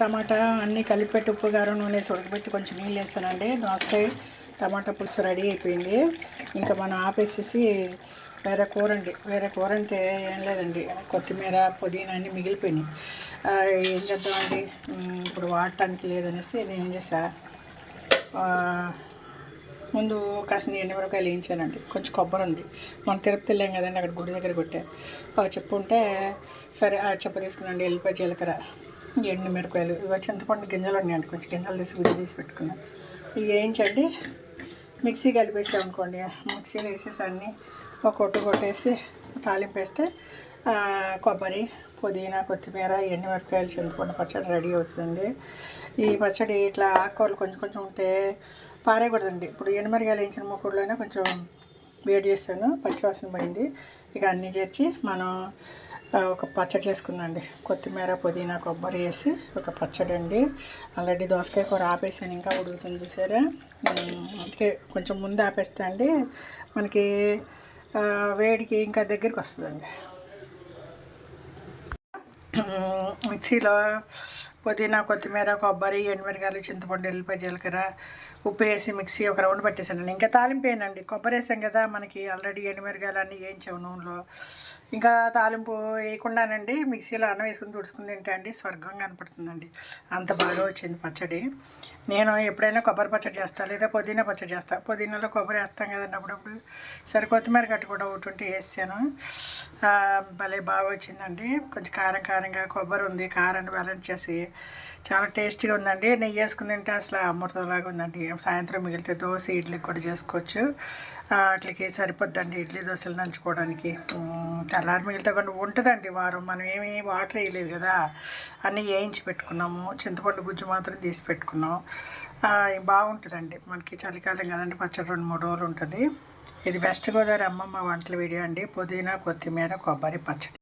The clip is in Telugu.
టమాటా అన్నీ కలిపెట్టి ఉప్పు కారం నూనె ఉడకబెట్టి కొంచెం నీళ్ళు వేసానండి దోసకాయ టమాటా పులుసు రెడీ అయిపోయింది. ఇంకా మనం ఆపేసేసి వేరే కూర అండి వేరే కూర అంటే ఏం లేదండి. కొత్తిమీర పుదీనా అన్నీ మిగిలిపోయినాయి. ఏం చేద్దామండి? ఇప్పుడు వాడటానికి లేదనేసి నేను ఏం ముందు కాసిన ఎండుమిరపకాయలు వేయించానండి. కొంచెం కొబ్బరి ఉంది. మనం తిరుపతి వెళ్ళాం కదండి అక్కడ గుడి దగ్గర కొట్టే. చెప్పు ఉంటే సరే ఆ చెప్ప తీసుకున్నాండి వెళ్ళిపోయి జీలకర్ర. ఎండు మిరపకాయలు ఇవి చింతపండు గింజలు ఉన్నాయండి కొంచెం గింజలు తీసి గుడి తీసి పెట్టుకున్నాం. ఇవి వేయించండి. మిక్సీ కలిపేసాం అనుకోండి. మిక్సీలో వేసేసి అన్నీ ఒక కొట్టు కొట్టేసి తాలింపు వేస్తే కొబ్బరి పుదీనా కొత్తిమీర ఎండుమిరపకాయలు చింతపండు పచ్చడి రెడీ అవుతుందండి. ఈ పచ్చడి ఇట్లా ఆకుకూరలు కొంచెం కొంచెం ఉంటే పారేయకూడదండి. ఇప్పుడు ఎండుమిరకాయలు వేయించిన మూకుడులోనే కొంచెం వేడి చేస్తాను. పచ్చివాసన పోయింది. ఇక అన్నీ చేర్చి మనం ఒక పచ్చడి చేసుకున్నాండి. కొత్తిమీర పుదీనా కొబ్బరి వేసి ఒక పచ్చడి అండి. ఆల్రెడీ దోసకాయ కూర ఆపేసాను ఇంకా ఉడుకుతుంది చూసారా? అంటే అందుకే కొంచెం ముందు ఆపేస్తా అండి మనకి వేడికి ఇంకా దగ్గరికి వస్తుందండి. మిక్సీలో పుదీనా కొత్తిమీర కొబ్బరి ఎండుమిరకాయలు చింతపండు ఎల్లిపాయ జీలకర్ర ఉప్పు వేసి మిక్సీ ఒక రౌండ్ పట్టేసానండి ఇంకా తాలింపు వేయనండి. కొబ్బరి వేసాం కదా మనకి ఆల్రెడీ ఎండుమిరకాయలు అన్నీ వేయించాము నూనెలో. ఇంకా తాలింపు వేయకుండానండి మిక్సీలో అన్నం వేసుకుని తుడుచుకుని తింటే అండి స్వర్గం కనపడుతుందండి. అంత బాగా వచ్చింది పచ్చడి. నేను ఎప్పుడైనా కొబ్బరి పచ్చడి చేస్తాను లేదా పుదీనా పచ్చడి చేస్తాను పుదీనాలో కొబ్బరి వేస్తాం కదండి అప్పుడప్పుడు సరే కొత్తిమీర కట్టు కూడా ఒకటి ఉంటే వేసాను భలే బాగా వచ్చిందండి. కొంచెం కారం కారంగా కొబ్బరి ఉంది కారాన్ని బ్యాలెన్స్ చేసి చాలా టేస్టీగా ఉందండి. నెయ్యి వేసుకుని తింటే అసలు అమృతంలాగా ఉందండి. సాయంత్రం మిగిలితే దోశ ఇడ్లీ కూడా చేసుకోవచ్చు. అట్లకి సరిపోద్దండి ఇడ్లీ దోశలు నంచుకోవడానికి. తెల్లారి మిగిలితే కూడా ఉంటుందండి వారం. మనం ఏమీ వాటర్ వేయలేదు కదా. అన్నీ వేయించి పెట్టుకున్నాము. చింతపండు గుజ్జు మాత్రం తీసి పెట్టుకున్నాం. బాగుంటుందండి. మనకి చలికాలం కదండి పచ్చడి రెండు మూడు రోజులు ఉంటుంది. ఇది వెస్ట్ గోదావరి అమ్మమ్మ వంటల వీడియో అండి. పుదీనా కొత్తిమీర కొబ్బరి పచ్చడి.